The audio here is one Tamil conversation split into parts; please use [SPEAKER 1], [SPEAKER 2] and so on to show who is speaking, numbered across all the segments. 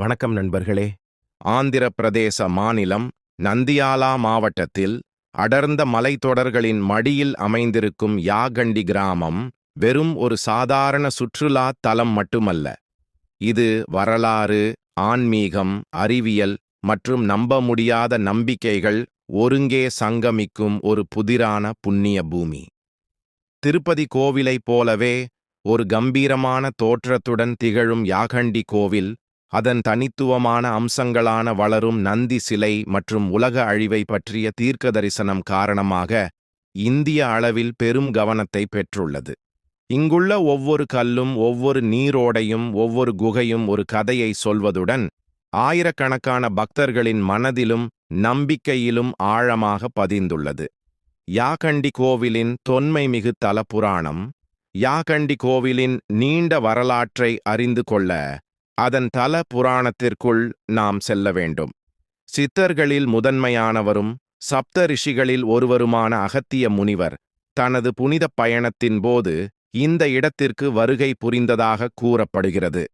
[SPEAKER 1] வணக்கம் நண்பர்களே. ஆந்திர பிரதேச மாநிலம் நந்தியாலா மாவட்டத்தில் அடர்ந்த மலைத்தொடர்களின் மடியில் அமைந்திருக்கும் யாகண்டி கிராமம் வெறும் ஒரு சாதாரண சுற்றுலா தலம் மட்டுமல்ல. இது வரலாறு ஆன்மீகம் அறிவியல் மற்றும் நம்ப முடியாத நம்பிக்கைகள் ஒருங்கே சங்கமிக்கும் ஒரு புதிரான புண்ணிய பூமி. திருப்பதி கோவிலைப் போலவே ஒரு கம்பீரமான தோற்றத்துடன் திகழும் யாகண்டி கோவில் அதன் தனித்துவமான அம்சங்களான வளரும் நந்தி சிலை மற்றும் உலக அழிவை பற்றிய தீர்க்க தரிசனம் காரணமாக இந்திய அளவில் பெரும் கவனத்தை பெற்றுள்ளது. இங்குள்ள ஒவ்வொரு கல்லும் ஒவ்வொரு நீரோடையும் ஒவ்வொரு குகையும் ஒரு கதையை சொல்வதுடன் ஆயிரக்கணக்கான பக்தர்களின் மனதிலும் நம்பிக்கையிலும் ஆழமாக பதிந்துள்ளது. யாகண்டி கோவிலின் தொன்மைமிகு தலபுராணம் யாகண்டி கோவிலின் நீண்ட வரலாற்றை அறிந்து கொள்ள அதன் தல புராணத்திற்குள் நாம் செல்ல வேண்டும். சித்தர்களில் முதன்மையானவரும் சப்த ரிஷிகளில் ஒருவருமான அகத்திய முனிவர் தனது புனித பயணத்தின் போது இந்த இடத்திற்கு வருகை புரிந்ததாக கூறப்படுகிறது.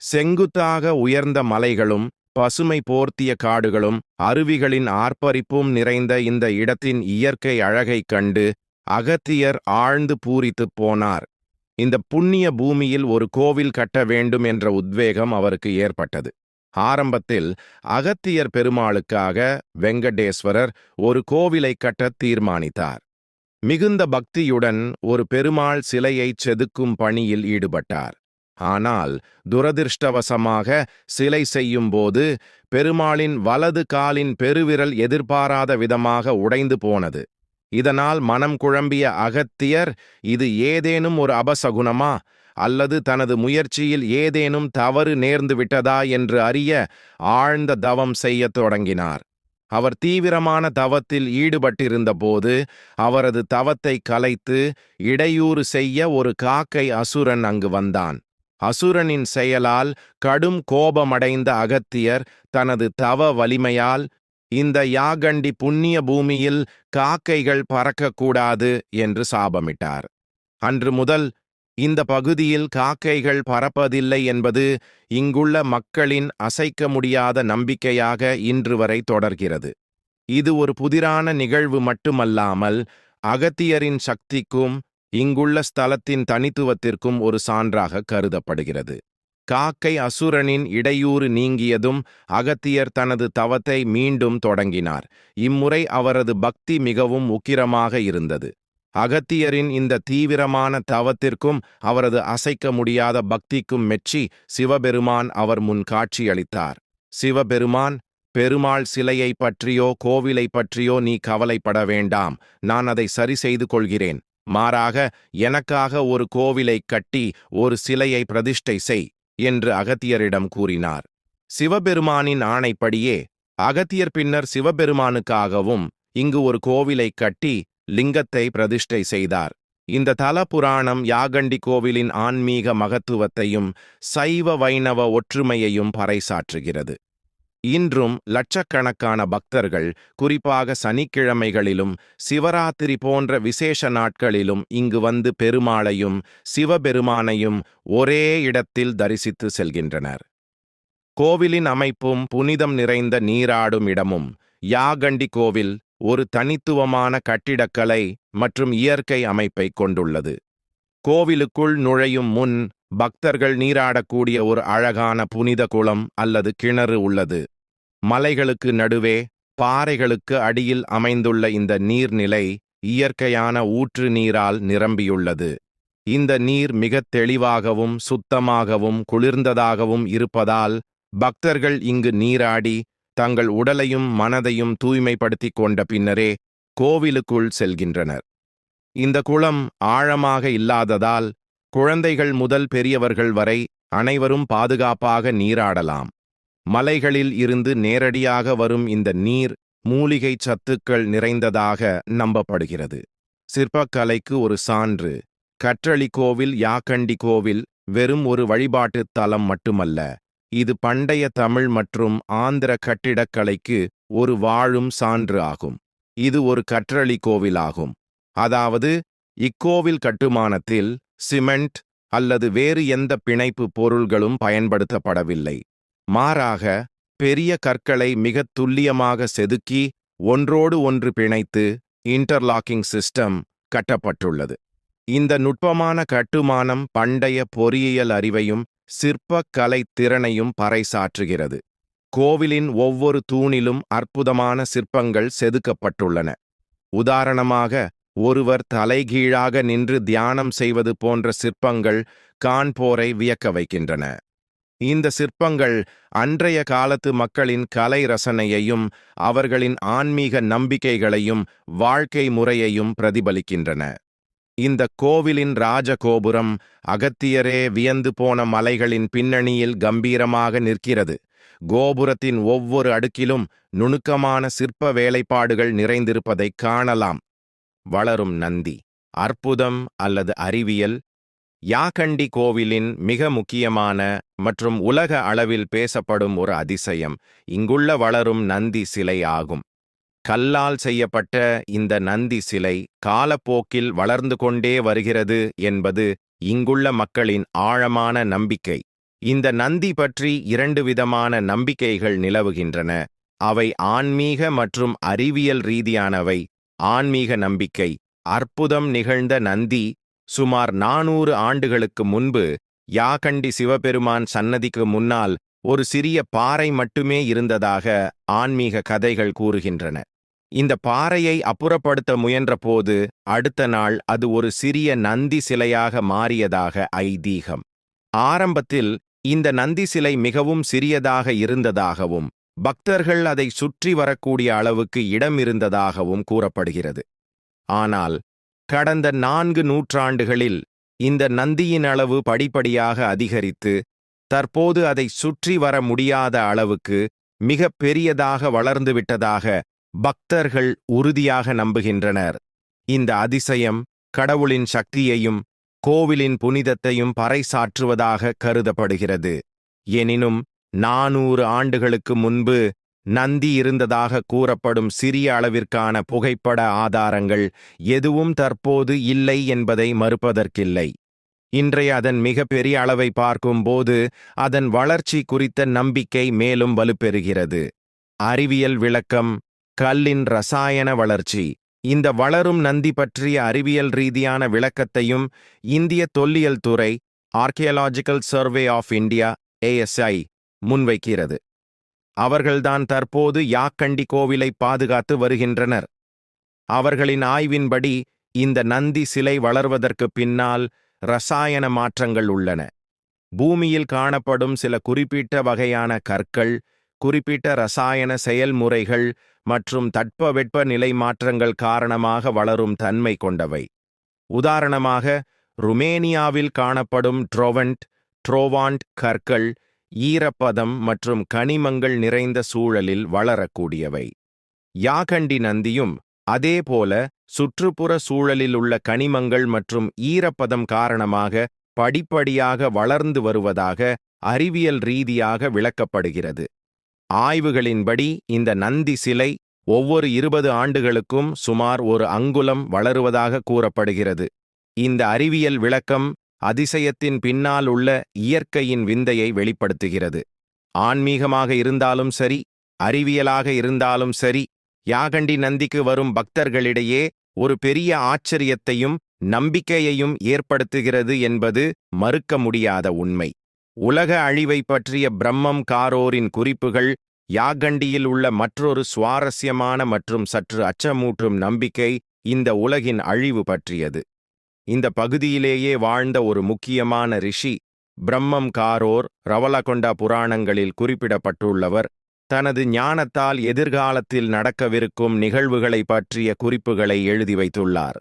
[SPEAKER 1] செங்குத்தாக உயர்ந்த மலைகளும் பசுமை போர்த்திய காடுகளும் அருவிகளின் ஆர்ப்பரிப்பும் நிறைந்த இந்த இடத்தின் இயற்கை அழகைக் கண்டு அகத்தியர் ஆழ்ந்து பூரித்துப் போனார். இந்த புண்ணிய பூமியில் ஒரு கோவில் கட்ட வேண்டும் என்ற உத்வேகம் அவருக்கு ஏற்பட்டது. ஆரம்பத்தில் அகத்தியர் பெருமாளுக்காக வெங்கடேஸ்வரர் ஒரு கோவிலை கட்ட தீர்மானித்தார். மிகுந்த பக்தியுடன் ஒரு பெருமாள் சிலையைச் செதுக்கும் பணியில் ஈடுபட்டார். ஆனால் துரதிர்ஷ்டவசமாக சிலை செய்யும்போது பெருமாளின் வலது காலின் பெருவிரல் எதிர்பாராத விதமாக உடைந்து போனது. இதனால் மனம் குழம்பிய அகத்தியர் இது ஏதேனும் ஒரு அபசகுணமா அல்லது தனது முயற்சியில் ஏதேனும் தவறு நேர்ந்து விட்டதா என்று அறிய ஆழ்ந்த தவம் செய்யத் தொடங்கினார். அவர் தீவிரமான தவத்தில் ஈடுபட்டிருந்தபோது அவரது தவத்தை கலைத்து இடையூறு செய்ய ஒரு காக்கை அசுரன் அங்கு வந்தான். அசுரனின் செயலால் கடும் கோபமடைந்த அகத்தியர் தனது தவ வலிமையால் இந்த யாகண்டி புண்ணிய பூமியில் காக்கைகள் பறக்கக்கூடாது என்று சாபமிட்டார். அன்று முதல் இந்த பகுதியில் காக்கைகள் பறப்பதில்லை என்பது இங்குள்ள மக்களின் அசைக்க முடியாத நம்பிக்கையாக இன்று வரை தொடர்கிறது. இது ஒரு புதிரான நிகழ்வு மட்டுமல்லாமல் அகத்தியரின் சக்திக்கும் இங்குள்ள ஸ்தலத்தின் தனித்துவத்திற்கும் ஒரு சான்றாக கருதப்படுகிறது. காக்கை அசுரனின் இடையூறு நீங்கியதும் அகத்தியர் தனது தவத்தை மீண்டும் தொடங்கினார். இம்முறை அவரது பக்தி மிகவும் உக்கிரமாக இருந்தது. அகத்தியரின் இந்த தீவிரமான தவத்திற்கும் அவரது அசைக்க முடியாத பக்திக்கும் மெச்சி சிவபெருமான் அவர் முன் காட்சியளித்தார். சிவபெருமான் பெருமாள் சிலையை பற்றியோ கோவிலை பற்றியோ நீ கவலைப்பட வேண்டாம். நான் அதை சரி செய்து கொள்கிறேன். மாறாக எனக்காக ஒரு கோவிலை கட்டி ஒரு சிலையை பிரதிஷ்டை செய். என்று அகத்தியரிடம் கூறினார். சிவபெருமானின் ஆணைப்படியே அகத்தியர் பின்னர் சிவபெருமானுக்காகவும் இங்கு ஒரு கோவிலை கட்டி லிங்கத்தை பிரதிஷ்டை செய்தார். இந்த தல புராணம் யாகண்டி கோவிலின் ஆன்மீக மகத்துவத்தையும் சைவ வைணவ ஒற்றுமையையும் பறைசாற்றுகிறது. இன்றும் லட்சக்கணக்கான பக்தர்கள் குறிப்பாக சனிக்கிழமைகளிலும் சிவராத்திரி போன்ற விசேஷ நாட்களிலும் இங்கு வந்து பெருமாளையும் சிவபெருமானையும் ஒரே இடத்தில் தரிசித்து செல்கின்றனர். கோவிலின் அமைப்பும் புனிதம் நிறைந்த நீராடும் இடமும் யாகண்டி கோவில் ஒரு தனித்துவமான கட்டிடக்கலை மற்றும் இயற்கை அமைப்பை கொண்டுள்ளது. கோவிலுக்குள் நுழையும் முன் பக்தர்கள் நீராடக்கூடிய ஒரு அழகான புனித குளம் அல்லது கிணறு உள்ளது. மலைகளுக்கு நடுவே பாறைகளுக்கு அடியில் அமைந்துள்ள இந்த நீர்நிலை இயற்கையான ஊற்று நீரால் நிரம்பியுள்ளது. இந்த நீர் மிகத் தெளிவாகவும் சுத்தமாகவும் குளிர்ந்ததாகவும் இருப்பதால் பக்தர்கள் இங்கு நீராடி தங்கள் உடலையும் மனதையும் தூய்மைப்படுத்திக் கொண்ட பின்னரே கோவிலுக்குள் செல்கின்றனர். இந்த குளம் ஆழமாக இல்லாததால் குழந்தைகள் முதல் பெரியவர்கள் வரை அனைவரும் பாதுகாப்பாக நீராடலாம். மலைகளில் இருந்து நேரடியாக வரும் இந்த நீர் மூலிகை சத்துக்கள் நிறைந்ததாக நம்பப்படுகிறது. சிற்பக்கலைக்கு ஒரு சான்று. கற்றளி கோவில் யாக்கண்டி கோவில் வெறும் ஒரு வழிபாட்டுத் தலம் மட்டுமல்ல. இது பண்டைய தமிழ் மற்றும் ஆந்திர கட்டிடக்கலைக்கு ஒரு வாழும் சான்று ஆகும். இது ஒரு கற்றளி கோவிலாகும். அதாவது இக்கோவில் கட்டுமானத்தில் சிமெண்ட் அல்லது வேறு எந்த பிணைப்பு பொருள்களும் பயன்படுத்தப்படவில்லை. மாறாக பெரிய கற்களை மிகத் துல்லியமாக செதுக்கி ஒன்றோடு ஒன்று பிணைத்து இன்டர்லாக்கிங் சிஸ்டம் கட்டப்பட்டுள்ளது. இந்த நுட்பமான கட்டுமானம் பண்டைய பொறியியல் அறிவையும் சிற்பக் கலைத் திறனையும் பறைசாற்றுகிறது. கோவிலின் ஒவ்வொரு தூணிலும் அற்புதமான சிற்பங்கள் செதுக்கப்பட்டுள்ளன. உதாரணமாக ஒருவர் தலைகீழாக நின்று தியானம் செய்வது போன்ற சிற்பங்கள் காண்போரை வியக்க வைக்கின்றன. இந்த சிற்பங்கள் அன்றைய காலத்து மக்களின் கலை ரசனையையும் அவர்களின் ஆன்மீக நம்பிக்கைகளையும் வாழ்க்கை முறையையும் பிரதிபலிக்கின்றன. இந்த கோவிலின் ராஜகோபுரம் அகத்தியரே வியந்து போன மலைகளின் பின்னணியில் கம்பீரமாக நிற்கிறது. கோபுரத்தின் ஒவ்வொரு அடுக்கிலும் நுணுக்கமான சிற்ப வேலைப்பாடுகள் நிறைந்திருப்பதைக் காணலாம். வளரும் நந்தி. அற்புதம் அல்லது அறிவியல் யாகண்டி கோவிலின் மிக முக்கியமான மற்றும் உலக அளவில் பேசப்படும் ஒரு அதிசயம் இங்குள்ள வளரும் நந்தி சிலை ஆகும். கல்லால் செய்யப்பட்ட இந்த நந்தி சிலை காலப்போக்கில் வளர்ந்து கொண்டே வருகிறது என்பது இங்குள்ள மக்களின் ஆழமான நம்பிக்கை. இந்த நந்தி பற்றி இரண்டு விதமான நம்பிக்கைகள் நிலவுகின்றன. அவை ஆன்மீக மற்றும் அறிவியல் ரீதியானவை. ஆன்மீக நம்பிக்கை அற்புதம் நிகழ்ந்த நந்தி சுமார் நானூறு ஆண்டுகளுக்கு முன்பு யாகண்டி சிவபெருமான் சன்னதிக்கு முன்னால் ஒரு சிறிய பாறை மட்டுமே இருந்ததாக ஆன்மீக கதைகள் கூறுகின்றன. இந்த பாறையை அப்புறப்படுத்த முயன்றபோது அடுத்த நாள் அது ஒரு சிறிய நந்தி சிலையாக மாறியதாக ஐதீகம். ஆரம்பத்தில் இந்த நந்தி சிலை மிகவும் சிறியதாக இருந்ததாகவும் பக்தர்கள் அதை சுற்றி வரக்கூடிய அளவுக்கு இடம் இருந்ததாகவும் கூறப்படுகிறது. ஆனால் கடந்த நான்கு நூற்றாண்டுகளில் இந்த நந்தியின் அளவு படிப்படியாக அதிகரித்து தற்போது அதை சுற்றி வர முடியாத அளவுக்கு மிக பெரியதாக வளர்ந்துவிட்டதாக பக்தர்கள் உறுதியாக நம்புகின்றனர். இந்த அதிசயம் கடவுளின் சக்தியையும் கோவிலின் புனிதத்தையும் பறைசாற்றுவதாக கருதப்படுகிறது. எனினும் நானூறு ஆண்டுகளுக்கு முன்பு நந்தி இருந்ததாக கூறப்படும் சிறிய அளவிற்கான புகைப்பட ஆதாரங்கள் எதுவும் தற்போது இல்லை என்பதை மறுப்பதற்கில்லை. இன்றைய அதன் மிக பெரிய அளவை பார்க்கும்போது அதன் வளர்ச்சி குறித்த நம்பிக்கை மேலும் வலுப்பெறுகிறது. அறிவியல் விளக்கம் கல்லின் ரசாயன வளர்ச்சி. இந்த வளரும் நந்தி பற்றிய அறிவியல் ரீதியான விளக்கத்தையும் இந்திய தொல்லியல் துறை archaeological survey of India ASI முன்வைக்கிறது. அவர்கள்தான் தற்போது யாக்கண்டி கோவிலை பாதுகாத்து வருகின்றனர். அவர்களின் ஆய்வின்படி இந்த நந்தி சிலை வளர்வதற்கு பின்னால் ரசாயன மாற்றங்கள் உள்ளன. பூமியில் காணப்படும் சில குறிப்பிட்ட வகையான கற்கள் குறிப்பிட்ட ரசாயன செயல்முறைகள் மற்றும் தட்பவெட்ப நிலை மாற்றங்கள் காரணமாக வளரும் தன்மை கொண்டவை. உதாரணமாக ருமேனியாவில் காணப்படும் ட்ரோவன்ட் ட்ரோவாண்ட் கற்கள் ஈரப்பதம் மற்றும் கனிமங்கள் நிறைந்த சூழலில் வளரக்கூடியவை. யாகண்டி நந்தியும் அதேபோல சுற்றுப்புற சூழலில் உள்ள கனிமங்கள் மற்றும் ஈரப்பதம் காரணமாக படிப்படியாக வளர்ந்து வருவதாக அறிவியல் ரீதியாக விளக்கப்படுகிறது. ஆய்வுகளின்படி இந்த நந்தி சிலை ஒவ்வொரு இருபது ஆண்டுகளுக்கும் சுமார் ஒரு அங்குலம் வளருவதாக கூறப்படுகிறது. இந்த அறிவியல் விளக்கம் அதிசயத்தின் பின்னால் உள்ள இயற்கையின் விந்தையை வெளிப்படுத்துகிறது. ஆன்மீகமாக இருந்தாலும் சரி அறிவியலாக இருந்தாலும் சரி யாகண்டி நந்திக்கு வரும் பக்தர்களிடையே ஒரு பெரிய ஆச்சரியத்தையும் நம்பிக்கையையும் ஏற்படுத்துகிறது என்பது மறுக்க முடியாத உண்மை. உலக அழிவை பற்றிய பிரம்மம் காரோரின் குறிப்புகள் யாகண்டியில் உள்ள மற்றொரு சுவாரஸ்யமான மற்றும் சற்று அச்சமூட்டும் நம்பிக்கை இந்த உலகின் அழிவு பற்றியது. இந்த பகுதியிலேயே வாழ்ந்த ஒரு முக்கியமான ரிஷி பிரம்மம் காரோர் ரவலகொண்டா புராணங்களில் குறிப்பிடப்பட்டுள்ளவர். தனது ஞானத்தால் எதிர்காலத்தில் நடக்கவிருக்கும் நிகழ்வுகளை பற்றிய குறிப்புகளை எழுதி வைத்துள்ளார்.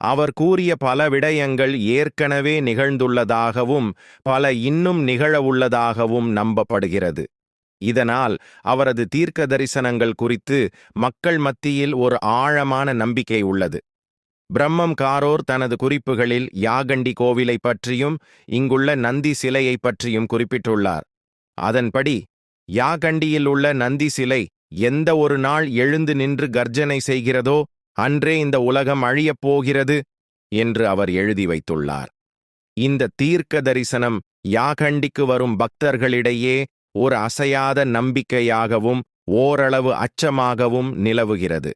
[SPEAKER 1] அவர் கூறிய பல விடயங்கள் ஏற்கனவே நிகழ்ந்துள்ளதாகவும் பல இன்னும் நிகழவுள்ளதாகவும் நம்பப்படுகிறது. இதனால் அவரது தீர்க்க தரிசனங்கள் குறித்து மக்கள் மத்தியில் ஒரு ஆழமான நம்பிக்கை உள்ளது. பிரம்மம் காரோர் தனது குறிப்புகளில் யாகண்டி கோவிலை பற்றியும் இங்குள்ள நந்தி சிலையை பற்றியும் குறிப்பிட்டுள்ளார். அதன்படி யாகண்டியில் உள்ள நந்தி சிலை எந்த ஒரு நாள் எழுந்து நின்று கர்ஜனை செய்கிறதோ அன்றே இந்த உலகம் அழியப் போகிறது என்று அவர் எழுதி வைத்துள்ளார். இந்த தீர்க்க தரிசனம் யாகண்டிக்கு வரும் பக்தர்களிடையே ஒரு அசையாத நம்பிக்கையாகவும் ஓரளவு அச்சமாகவும் நிலவுகிறது.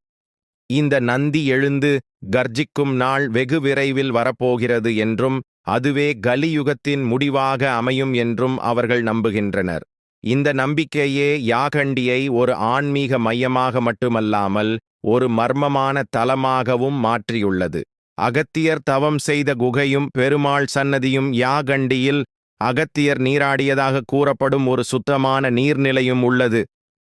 [SPEAKER 1] இந்த நந்தி எழுந்து கர்ஜிக்கும் நாள் வெகு விரைவில் வரப்போகிறது என்றும் அதுவே கலியுகத்தின் முடிவாக அமையும் என்றும் அவர்கள் நம்புகின்றனர். இந்த நம்பிக்கையே யாகண்டியை ஒரு ஆன்மீக மையமாக மட்டுமல்லாமல் ஒரு மர்மமான தலமாகவும் மாற்றியுள்ளது. அகத்தியர் தவம் செய்த குகையும் பெருமாள் சன்னதியும் யாகண்டியில் அகத்தியர் நீராடியதாக கூறப்படும் ஒரு சுத்தமான நீர்நிலையும் உள்ளது.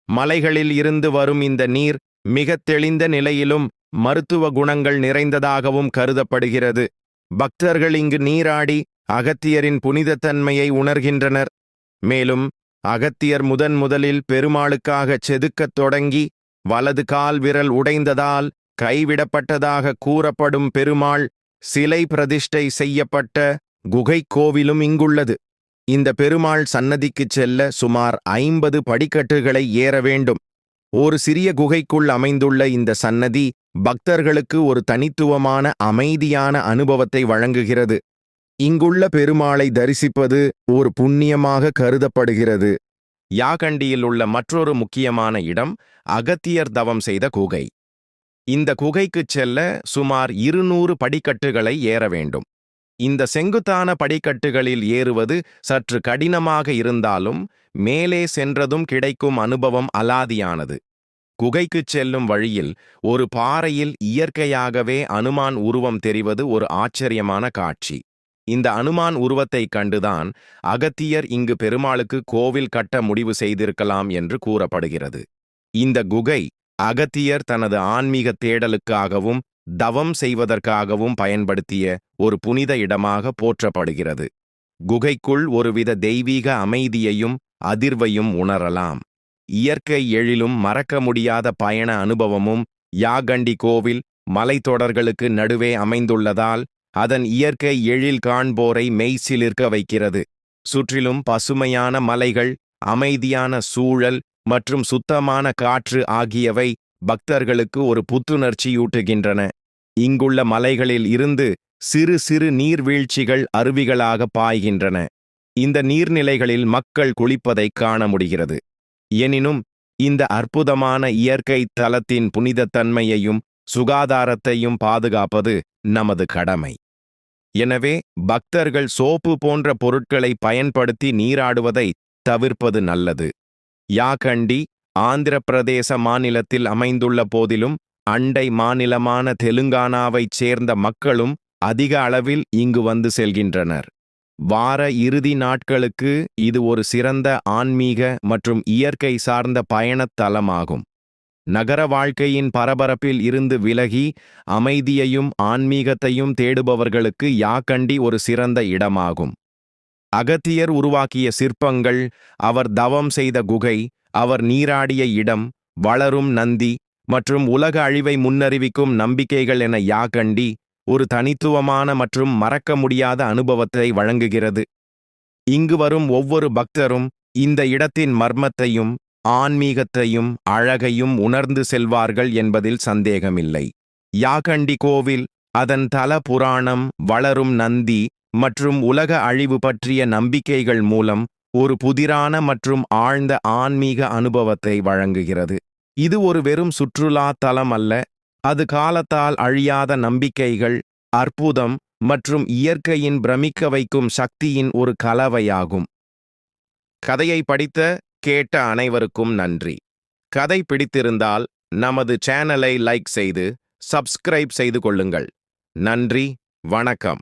[SPEAKER 1] மலைகளில் இருந்து வரும் இந்த நீர் மிகத் தெளிந்த நிலையிலும் மருத்துவ குணங்கள் நிறைந்ததாகவும் கருதப்படுகிறது. பக்தர்கள் இங்கு நீராடி அகத்தியரின் புனிதத்தன்மையை உணர்கின்றனர். மேலும் அகத்தியர் முதன் முதலில் பெருமாளுக்காக செதுக்கத் தொடங்கி வலது கால் விரல் உடைந்ததால் கைவிடப்பட்டதாக கூறப்படும் பெருமாள் சிலை பிரதிஷ்டை செய்யப்பட்ட குகைக் கோவிலும் இங்குள்ளது. இந்த பெருமாள் சன்னதிக்குச் செல்ல சுமார் ஐம்பது படிக்கட்டுகளை ஏற வேண்டும். ஒரு சிறிய குகைக்குள் அமைந்துள்ள இந்த சன்னதி பக்தர்களுக்கு ஒரு தனித்துவமான அமைதியான அனுபவத்தை வழங்குகிறது. இங்குள்ள பெருமாளை தரிசிப்பது ஒரு புண்ணியமாக கருதப்படுகிறது. யாகண்டியில் உள்ள மற்றொரு முக்கியமான இடம் அகத்தியர் தவம் செய்த குகை. இந்த குகைக்குச் செல்ல சுமார் இருநூறு படிக்கட்டுகளை ஏற வேண்டும். இந்த செங்குத்தான படிக்கட்டுகளில் ஏறுவது சற்று கடினமாக இருந்தாலும் மேலே சென்றதும் கிடைக்கும் அனுபவம் அலாதியானது. குகைக்குச் செல்லும் வழியில் ஒரு பாறையில் இயற்கையாகவே அனுமான் உருவம் தெரிவது ஒரு ஆச்சரியமான காட்சி. இந்த அனுமான் உருவத்தைக் கண்டுதான் அகத்தியர் இங்கு பெருமாளுக்கு கோவில் கட்ட முடிவு செய்திருக்கலாம் என்று கூறப்படுகிறது. இந்த குகை அகத்தியர் தனது ஆன்மீக தேடலுக்காகவும் தவம் செய்வதற்காகவும் பயன்படுத்திய ஒரு புனித இடமாக போற்றப்படுகிறது. குகைக்குள் ஒருவித தெய்வீக அமைதியையும் அதிர்வையும் உணரலாம். இயற்கை எழிலும் மறக்க முடியாத பயண அனுபவமும் யாகண்டி கோவில் மலைத்தொடர்களுக்கு நடுவே அமைந்துள்ளதால் அதன் இயற்கை எழில் காண்போரை மெய்சிலிருக்க வைக்கிறது. சுற்றிலும் பசுமையான மலைகள் அமைதியான சூழல் மற்றும் சுத்தமான காற்று ஆகியவை பக்தர்களுக்கு ஒரு புத்துணர்ச்சியூட்டுகின்றன. இங்குள்ள மலைகளில் இருந்து சிறு சிறு நீர்வீழ்ச்சிகள் அருவிகளாக பாய்கின்றன. இந்த நீர்நிலைகளில் மக்கள் குளிப்பதைக் காண முடிகிறது. எனினும் இந்த அற்புதமான இயற்கை தலத்தின் புனிதத்தன்மையையும் சுகாதாரத்தையும் பாதுகாப்பது நமது கடமை. எனவே பக்தர்கள் சோப்பு போன்ற பொருட்களை பயன்படுத்தி நீராடுவதை தவிர்ப்பது நல்லது. யாகண்டி ஆந்திர பிரதேச மாநிலத்தில் அமைந்துள்ள போதிலும் அண்டை மாநிலமான தெலுங்கானாவைச் சேர்ந்த மக்களும் அதிக அளவில் இங்கு வந்து செல்கின்றனர். வார இறுதி நாட்களுக்கு இது ஒரு சிறந்த ஆன்மீக மற்றும் இயற்கை சார்ந்த பயணத் தலமாகும். நகர வாழ்க்கையின் பரபரப்பில் இருந்து விலகி அமைதியையும் ஆன்மீகத்தையும் தேடுபவர்களுக்கு யாக்கண்டி ஒரு சிறந்த இடமாகும். அகத்தியர் உருவாக்கிய சிற்பங்கள் அவர் தவம் செய்த குகை அவர் நீராடிய இடம் வளரும் நந்தி மற்றும் உலக அழிவை முன்னறிவிக்கும் நம்பிக்கைகள் என யாகண்டி ஒரு தனித்துவமான மற்றும் மறக்க முடியாத அனுபவத்தை வழங்குகிறது. இங்கு வரும் ஒவ்வொரு பக்தரும் இந்த இடத்தின் மர்மத்தையும் ஆன்மீகத்தையும் அழகையும் உணர்ந்து செல்வார்கள் என்பதில் சந்தேகமில்லை. யாகண்டி கோவில் அதன் தல புராணம் வளரும் நந்தி மற்றும் உலக அழிவு பற்றிய நம்பிக்கைகள் மூலம் ஒரு புதிரான மற்றும் ஆழ்ந்த ஆன்மீக அனுபவத்தை வழங்குகிறது. இது ஒரு வெறும் சுற்றுலா தலம் அல்ல. அது காலத்தால் அழியாத நம்பிக்கைகள் அற்புதம் மற்றும் இயற்கையின் பிரமிக்க வைக்கும் சக்தியின் ஒரு கலவையாகும். கதையை படித்த கேட்ட அனைவருக்கும் நன்றி. கதை பிடித்திருந்தால் நமது சேனலை லைக் செய்து சப்ஸ்கிரைப் செய்து கொள்ளுங்கள். நன்றி வணக்கம்.